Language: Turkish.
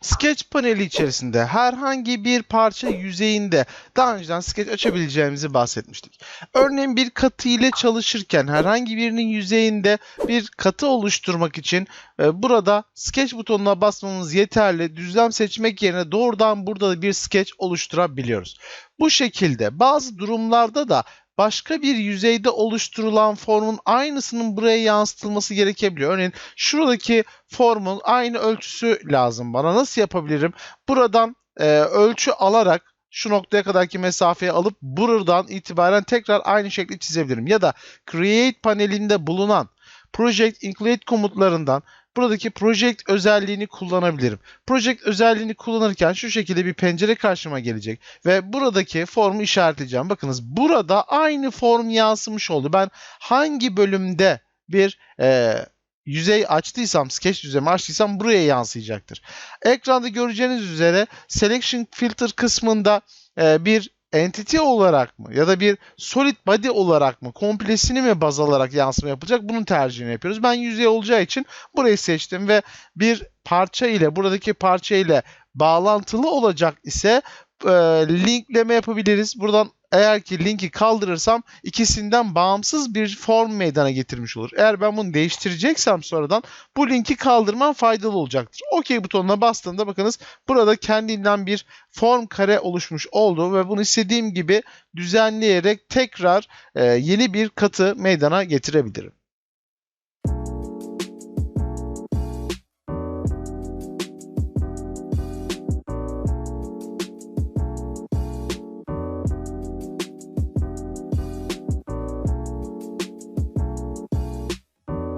Sketch paneli içerisinde herhangi bir parça yüzeyinde daha önceden sketch açabileceğimizi bahsetmiştik. Örneğin bir katı ile çalışırken herhangi birinin yüzeyinde bir katı oluşturmak için e, burada sketch butonuna basmamız yeterli. Düzlem seçmek yerine doğrudan burada da bir sketch oluşturabiliyoruz. Bu şekilde bazı durumlarda da başka bir yüzeyde oluşturulan formun aynısının buraya yansıtılması gerekebiliyor. Örneğin şuradaki formun aynı ölçüsü lazım bana. Nasıl yapabilirim? Buradan e, ölçü alarak şu noktaya kadarki mesafeyi alıp buradan itibaren tekrar aynı şekli çizebilirim. Ya da Create panelinde bulunan Project Include komutlarından buradaki Project özelliğini kullanabilirim. Project özelliğini kullanırken şu şekilde bir pencere karşıma gelecek ve buradaki formu işaretleyeceğim. Bakınız burada aynı form yansımış oldu. Ben hangi bölümde bir e, yüzey açtıysam, sketch yüzeyimi açtıysam buraya yansıyacaktır. Ekranda göreceğiniz üzere Selection Filter kısmında e, bir entity olarak mı ya da bir solid body olarak mı komplesini mi baz alarak yansıma yapılacak bunun tercihini yapıyoruz. Ben yüzey olacağı için burayı seçtim ve bir parça ile buradaki parça ile bağlantılı olacak ise e, linkleme yapabiliriz. Buradan eğer ki linki kaldırırsam ikisinden bağımsız bir form meydana getirmiş olur. Eğer ben bunu değiştireceksem sonradan bu linki kaldırmam faydalı olacaktır. OK butonuna bastığımda bakınız burada kendinden bir form kare oluşmuş oldu ve bunu istediğim gibi düzenleyerek tekrar e, yeni bir katı meydana getirebilirim.